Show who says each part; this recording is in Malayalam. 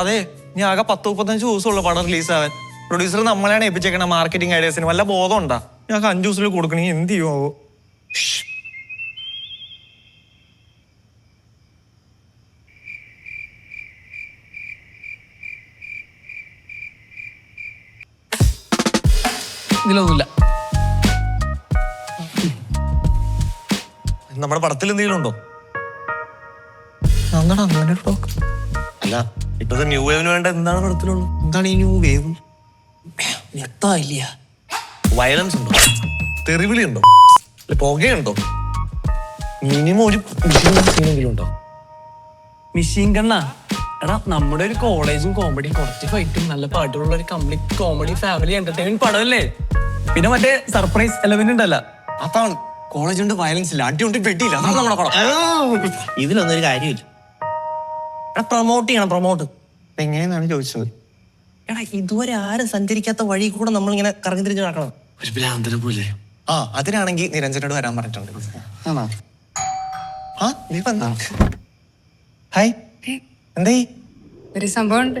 Speaker 1: അതെ ഞാൻ ആകെ പത്ത് മുപ്പത്തഞ്ച് ദിവസമുള്ള പടം റിലീസ് ആവാൻ പ്രൊഡ്യൂസർ നമ്മളെയാണ് ഏൽപ്പിച്ചേക്കണ മാർക്കറ്റിംഗ് ഐഡിയാസിന് വല്ല ബോധം ഉണ്ടാ? ഞങ്ങൾക്ക് അഞ്ചു ദിവസത്തിൽ കൊടുക്കണേ എന്ത് ചെയ്യുമോ
Speaker 2: ഇതിലൊന്നുമില്ല.
Speaker 1: നമ്മുടെ പടത്തിൽ എന്തെങ്കിലും ഉണ്ടോ? അങ്ങനെ അങ്ങനെ ടോക്ക് അല്ല ഇപ്പത്തെ ന്യൂ വേവിന് വേണ്ട എന്താണ് പടത്തിലുള്ളത് എന്താണ് ഈ ന്യൂ വേവ്
Speaker 2: നിർത്തായില്ല
Speaker 1: വയലൻസ് ഉണ്ടോ? തെറിവിളി ഉണ്ടോ? പുകയുണ്ടോ? മിനിമം ഒരു സീനെങ്കിലും ഉണ്ടോ?
Speaker 2: മിഷീൻ കണ്ണ എടാ നമ്മുടെ ഒരു കോളേജും കോമഡി കുറച്ച് ഫൈറ്റും നല്ല പാട്ടുകളുള്ള ഒരു കംപ്ലീറ്റ് കോമഡി ഫാമിലി എന്റർടൈൻമെന്റ് പടമല്ലേ? പിന്നെ മറ്റേ സർപ്രൈസ് എലമെന്റ് ഉണ്ടല്ല.
Speaker 1: അതാണ്. കോളേജ് ഉണ്ട് വയലൻസ് ഇല്ല. അടിയുണ്ട് വെട്ടിയില്ല. അതാണ് നമ്മുടെ പടം.
Speaker 3: ഇതിലൊന്നും ഒരു കാര്യമില്ല. എടാ പ്രൊമോട്ട് ചെയ്യണം പ്രൊമോട്ട്
Speaker 1: എങ്ങനെയെന്നാണ് ചോദിച്ചത്?
Speaker 3: എടാ ഇതുവരെ ആരും സഞ്ചരിക്കാത്ത വഴി കൂടെ നമ്മളിങ്ങനെ കറങ്ങി തിരിഞ്ഞ് നടക്കണം.
Speaker 2: ഒരു ഭ്രാന്തനെ പോലെ.
Speaker 1: ആ അതിനാണെങ്കിൽ നിരഞ്ജനോട് വരാൻ പറഞ്ഞിട്ടുണ്ട്. ആണോ? ആ നീ വന്നാ. ഹായ് എന്തേ?
Speaker 4: ഒരു സംഭവം ഉണ്ട്